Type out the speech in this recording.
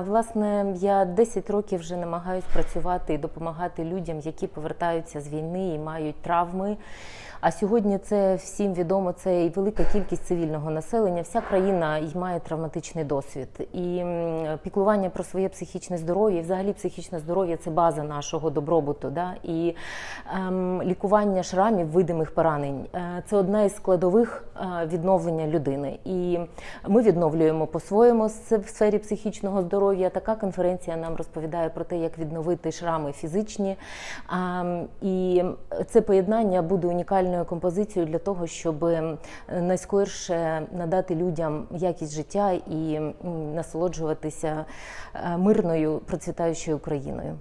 Власне, я 10 років вже намагаюсь працювати і допомагати людям, які повертаються з війни і мають травми. А сьогодні це всім відомо. Це і велика кількість цивільного населення. Вся країна й має травматичний досвід. І піклування про своє психічне здоров'я, і взагалі психічне здоров'я це база нашого добробуту. Да? І ем, лікування шрамів, видимих поранень е, це одна із складових е, відновлення людини. І ми відновлюємо по-своєму в сфері психічного здоров'я. Така конференція нам розповідає про те, як відновити шрами фізичні. І це поєднання буде унікальною композицією для того, щоб найскорше надати людям якість життя і насолоджуватися е, мирною процвітаючою Україною.